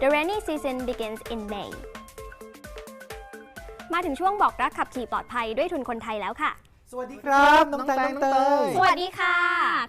The rainy season begins in May มาถึงช่วงบอกรักขับขี่ปลอดภัยด้วยทุนคนไทยแล้วค่ะ สวัสดีครับ น้องแตงน้องเตย สวัสดีค่ะ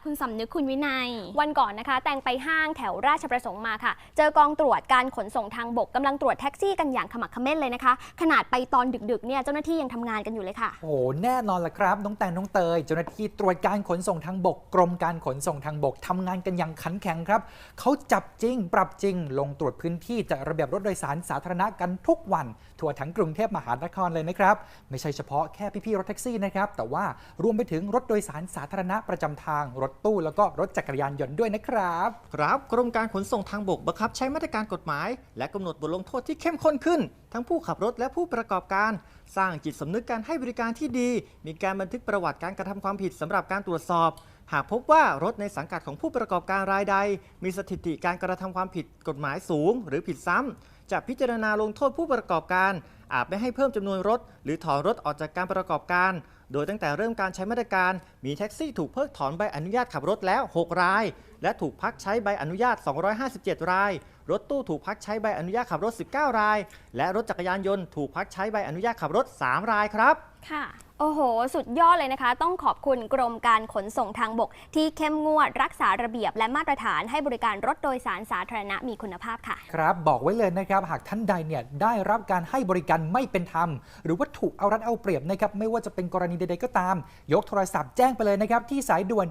คุณสำนึกคุณวินัย วันก่อนนะคะ แตงไปห้างแถวราชประสงค์มาค่ะ เจอกองตรวจการขนส่งทางบกกำลังตรวจแท็กซี่กันอย่างขมักเขม้นเลยนะคะ ขนาดไปตอนดึกๆเนี่ยเจ้าหน้าที่ยังทำงานกันอยู่เลยค่ะ โอ้โหแน่นอนละครับ น้องแตงน้องเตย เจ้าหน้าที่ตรวจการขนส่งทางบก กรมการขนส่งทางบกทำงานกันอย่างขันแข็งครับเขาจับจริง ปรับจริง ลงตรวจพื้นที่จัดระเบียบรถโดยสารสาธารณะกันทุกวัน ทั่วทั้งกรุงเทพมหานครเลยนะครับ ไม่ใช่เฉพาะแค่พี่ๆรถแท็กซี่นะครับแต่ว่ารวมไปถึงรถโดยสารสาธารณะประจำทาง รถตู้แล้วก็รถจักรยานยนต์ด้วยนะครับ ครับกรมการขนส่งทางบกบังคับใช้มาตรการกฎหมาย และกำหนดบทลงโทษที่เข้มข้นขึ้น ทั้งผู้ขับรถและผู้ประกอบการ สร้างจิตสำนึกการให้บริการที่ดี มีการบันทึกประวัติการกระทำความผิดสำหรับการตรวจสอบหากพบว่ารถในสังกัดของผู้ประกอบการรายใด มีสถิติการกระทำความผิดกฎหมายสูง หรือผิดซ้ำจะพิจารณาลงโทษผู้ประกอบการ อาจไม่ให้เพิ่มจำนวนรถ หรือถอนรถออกจากการประกอบการ โดยตั้งแต่เริ่มการใช้มาตรการ มีแท็กซี่ถูกเพิกถอนใบอนุญาตขับรถแล้ว 6 ราย และถูกพักใช้ใบอนุญาต 257 ราย รถตู้ถูกพักใช้ใบอนุญาตขับรถ 19 ราย และรถจักรยานยนต์ถูกพักใช้ใบอนุญาตขับรถ 3 รายครับ ค่ะโอ้โห สุดยอดเลยนะคะ ต้องขอบคุณกรมการขนส่งทางบก ที่เข้มงวดรักษาระเบียบและมาตรฐานให้บริการรถโดยสารสาธารณะมีคุณภาพค่ะ ครับ บอกไว้เลยนะครับ หากท่านใดเนี่ยได้รับการให้บริการไม่เป็นธรรม หรือว่าถูกเอารัดเอาเปรียบนะครับ ไม่ว่าจะเป็นกรณีใดๆก็ตาม ยกโทรศัพท์แจ้งไปเลยนะครับ ที่สายด่วน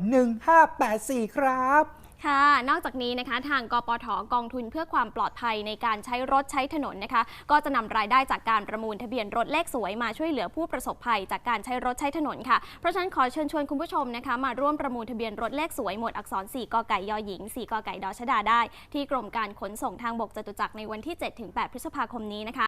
1584 ครับ ค่ะ นอกจากนี้นะคะ ทางกปทกองทุนเพื่อความปลอดภัยในการใช้รถใช้ถนนนะคะ ก็จะนำรายได้จากการประมูลทะเบียนรถเลขสวยมาช่วยเหลือผู้ประสบภัยจากการใช้รถใช้ถนนค่ะ เพราะฉะนั้นขอเชิญชวนคุณผู้ชมนะคะ มาร่วมประมูลทะเบียนรถเลขสวยหมวดอักษร 4กไก่ยอหญิง 4กไก่ดอชดาได้ ที่กรมการขนส่งทางบกจตุจักรในวันที่ 7-8 พฤษภาคมนี้นะคะ